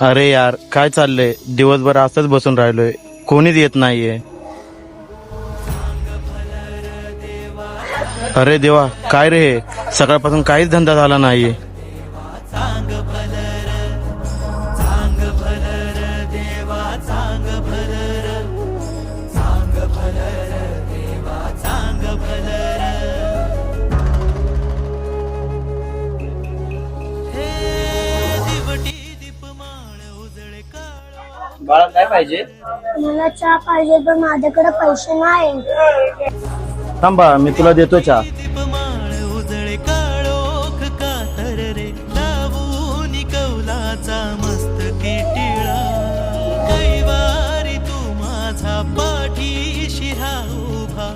अरे यार काय चाललंय? दिवसभर असंच बसून राहिलोय. कोणीच येत नाहीये. अरे देवा काय रे हे? सकाळपासून काहीच धंदा झाला नाहीये. बाळा काय पाहिजे? मला चहा पाहिजे पण माझ्याकडे पैसे नाही. थांबा मी तुला देतो चहा. दीपमाळ उजळे काळोख कातर रे मस्त तू माझा उभा.